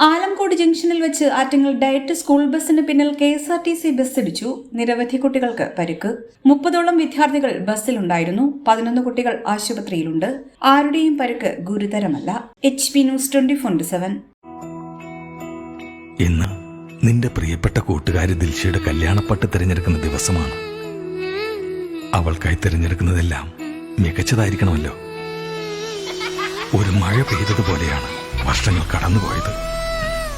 ആലക്കോട് ജംഗ്ഷനിൽ വെച്ച് Attingal diet school ബസിന് പിന്നിൽ K S R T C bus ഇടിച്ചു. നിരവധി കുട്ടികൾക്ക് പരിക്ക്. മുപ്പതോളം വിദ്യാർത്ഥികൾ ബസ്സിലുണ്ടായിരുന്നു. പതിനൊന്ന് കുട്ടികൾ ആശുപത്രിയിലുണ്ട്. ആരുടെയും പരിക്ക് ഗുരുതരമല്ല. H P news twenty four seven. ഇന്ന് നിന്റെ പ്രിയപ്പെട്ട കൂട്ടുകാരി ദിൽഷയുടെ കല്യാണപ്പട്ട് തിരഞ്ഞെടുക്കുന്ന ദിവസമാണ്. അവൾക്കായി തിരഞ്ഞെടുക്കുന്നതെല്ലാം മികച്ചതായിരിക്കണമല്ലോ. ഒരു മഴ പെയ്തതുപോലെയാണ് വർഷങ്ങൾ കടന്നുപോയത്.